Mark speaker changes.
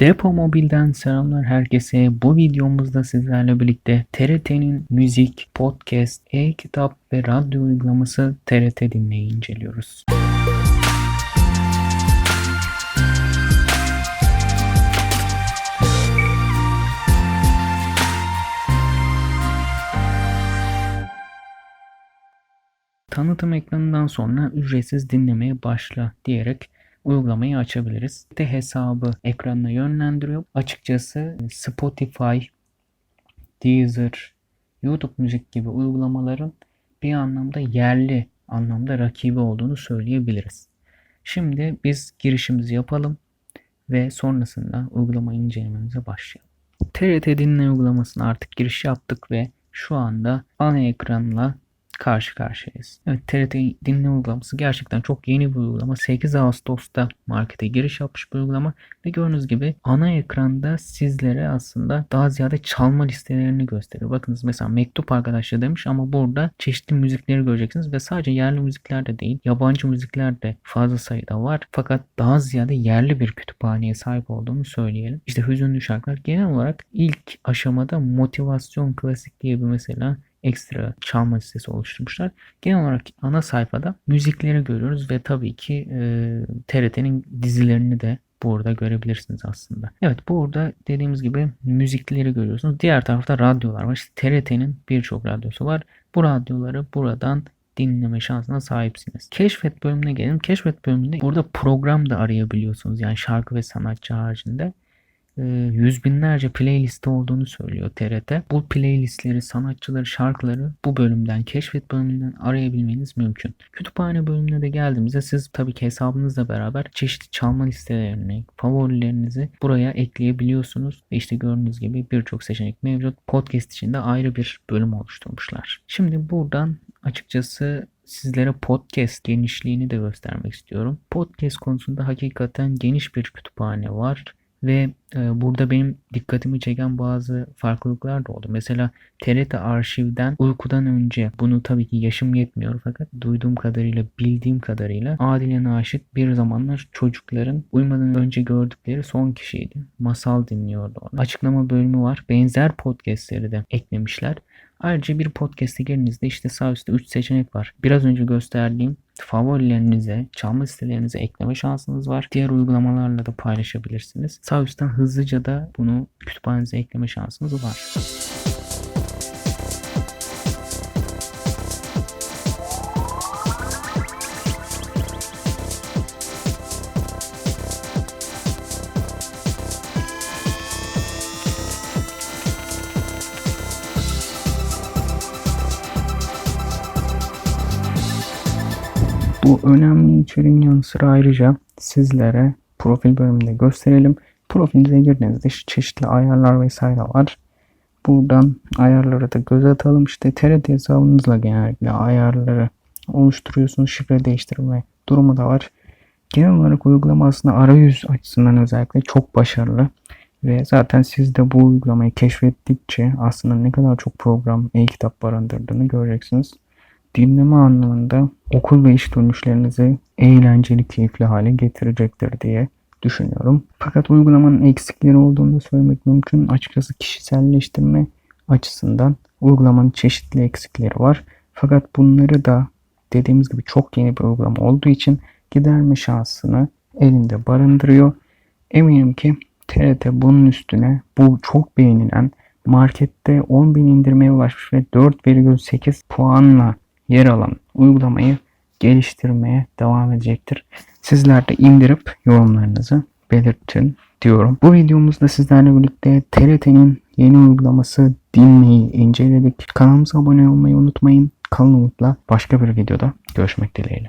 Speaker 1: Depo Mobil'den selamlar herkese. Bu videomuzda sizlerle birlikte TRT'nin müzik, podcast, e-kitap ve radyo uygulaması TRT Dinleyi inceliyoruz. Tanıtım ekranından sonra ücretsiz dinlemeye başla diyerek uygulamayı açabiliriz. De hesabı ekranına yönlendiriyor. Açıkçası Spotify, Deezer, YouTube müzik gibi uygulamaların bir anlamda yerli anlamda rakibi olduğunu söyleyebiliriz. Şimdi biz girişimizi yapalım ve sonrasında uygulama incelememize başlayalım. TRT dinle uygulamasına artık giriş yaptık ve şu anda ana ekranla karşı karşıyayız. Evet TRT dinle uygulaması gerçekten çok yeni bir uygulama. 8 Ağustos'ta markete giriş yapmış bir uygulama ve gördüğünüz gibi ana ekranda sizlere aslında daha ziyade çalma listelerini gösteriyor. Bakınız mesela mektup arkadaşlar demiş ama burada çeşitli müzikleri göreceksiniz ve sadece yerli müzikler de değil yabancı müzikler de fazla sayıda var. Fakat daha ziyade yerli bir kütüphaneye sahip olduğunu söyleyelim. İşte hüzünlü şarkılar genel olarak ilk aşamada motivasyon klasik diye bir mesela ekstra çalma listesi oluşturmuşlar. Genel olarak ana sayfada müzikleri görüyoruz ve tabii ki e, TRT'nin dizilerini de burada görebilirsiniz aslında. Evet burada dediğimiz gibi müzikleri görüyorsunuz. Diğer tarafta radyolar var. İşte TRT'nin birçok radyosu var. Bu radyoları buradan dinleme şansına sahipsiniz. Keşfet bölümüne gelelim. Keşfet bölümünde burada program da arayabiliyorsunuz. Yani şarkı ve sanatçı haricinde. E, yüz binlerce playlist olduğunu söylüyor TRT. Bu playlistleri, sanatçıları, şarkıları bu bölümden, keşfet bölümünden arayabilmeniz mümkün. Kütüphane bölümüne de geldiğimizde siz tabii ki hesabınızla beraber çeşitli çalma listelerini, favorilerinizi buraya ekleyebiliyorsunuz. Ve işte gördüğünüz gibi birçok seçenek mevcut. Podcast için de ayrı bir bölüm oluşturmuşlar. Şimdi buradan açıkçası sizlere podcast genişliğini de göstermek istiyorum. Podcast konusunda hakikaten geniş bir kütüphane var ve e, burada benim dikkatimi çeken bazı farklılıklar da oldu. Mesela TRT arşivden uykudan önce bunu tabii ki yaşım yetmiyor fakat duyduğum kadarıyla bildiğim kadarıyla Adile Naşit bir zamanlar çocukların uyumadan önce gördükleri son kişiydi. Masal dinliyordu onu. Açıklama bölümü var. Benzer podcastleri de eklemişler. Ayrıca bir podcast'e girdiğinizde işte sağ üstte 3 seçenek var. Biraz önce gösterdiğim favorilerinize, çalma listelerinize ekleme şansınız var. Diğer uygulamalarla da paylaşabilirsiniz. Sağ üstten hızlıca da bunu kütüphanenize ekleme şansınız var. Bu önemli içeriğin yanı sıra ayrıca sizlere profil bölümünde gösterelim. Profilinize girdiğinizde çeşitli ayarlar vesaire var. Buradan ayarlara da göz atalım. İşte TRT hesabınızla genellikle ayarları oluşturuyorsunuz. Şifre değiştirme durumu da var. Genel olarak uygulama aslında arayüz açısından özellikle çok başarılı. Ve zaten siz de bu uygulamayı keşfettikçe aslında ne kadar çok program, e-kitap barındırdığını göreceksiniz dinleme anlamında okul ve iş dönüşlerinizi eğlenceli, keyifli hale getirecektir diye düşünüyorum. Fakat uygulamanın eksikleri olduğunu da söylemek mümkün. Açıkçası kişiselleştirme açısından uygulamanın çeşitli eksikleri var. Fakat bunları da dediğimiz gibi çok yeni bir uygulama olduğu için giderme şansını elinde barındırıyor. Eminim ki TRT bunun üstüne bu çok beğenilen markette 10.000 indirmeye ulaşmış ve 4,8 puanla yer alan uygulamayı geliştirmeye devam edecektir. Sizler de indirip yorumlarınızı belirtin diyorum. Bu videomuzda sizlerle birlikte TRT'nin yeni uygulaması dinleyi inceledik. Kanalımıza abone olmayı unutmayın. Kalın umutla başka bir videoda görüşmek dileğiyle.